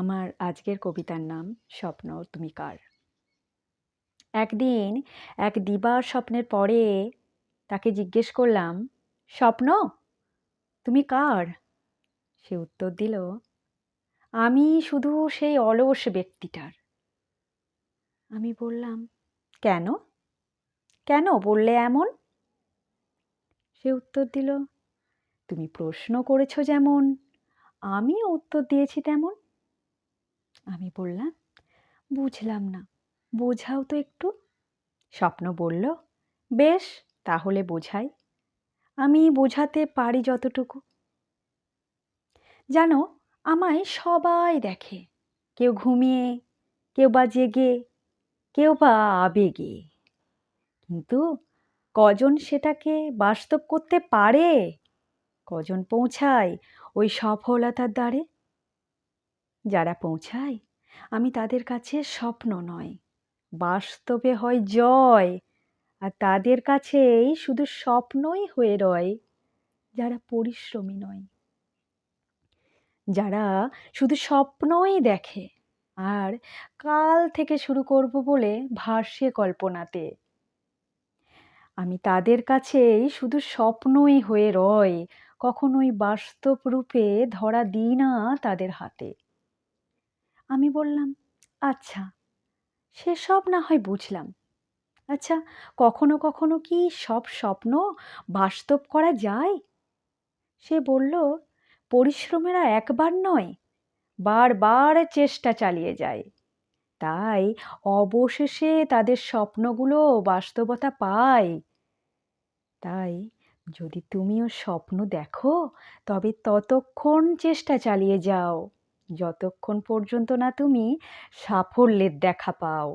আমার আজকের কবিতার নাম স্বপ্ন তুমি কার? একদিন এক দিবার স্বপ্নের পরে তাকে জিজ্ঞেস করলাম, স্বপ্ন, তুমি কার? সে উত্তর দিল, আমি শুধু সেই অলস ব্যক্তিটার। আমি বললাম, কেন? কেন বললে এমন? সে উত্তর দিল, তুমি প্রশ্ন করেছ যেমন আমি উত্তর দিয়েছি তেমন। আমি বললাম, বুঝলাম না, বোঝাও তো একটু। স্বপ্ন বলল, বেশ, তাহলে বোঝাই। আমি বোঝাতে পারি যতটুকু। জানো, আমায় সবাই দেখে, কেউ ঘুমিয়ে, কেউ বা জেগে, কেউ বা আবেগে। কিন্তু কজন সেটাকে বাস্তব করতে পারে? কজন পৌঁছায় ওই সফলতার দ্বারে? যারা পৌঁছায়, আমি তাদের কাছে স্বপ্ন নয়, বাস্তবে হয় জয়। আর তাদের কাছেই শুধু স্বপ্নই হয়ে রয়, যারা পরিশ্রমী নয়। যারা শুধু স্বপ্নই দেখে, আর কাল থেকে শুরু করব বলে ভাসে কল্পনাতে। আমি তাদের কাছেই শুধু স্বপ্নই হয়ে রয়, কখনোই বাস্তব রূপে ধরা দিই না তাদের হাতে। আমি বললাম আচ্ছা। সেসব না হয় বুঝলাম। আচ্ছা কখনো কখনো কি সব স্বপ্ন বাস্তব করা যায়? সে বলল, পরিশ্রমেরা একবার নয়, বারবার চেষ্টা চালিয়ে যায়। তাই অবশেষে তাদের স্বপ্নগুলো বাস্তবতা পায়। তাই যদি তুমিও স্বপ্ন দেখো, তবে ততক্ষণ চেষ্টা চালিয়ে যাও। যতক্ষণ পর্যন্ত না তুমি সাফল্যের দেখা পাও।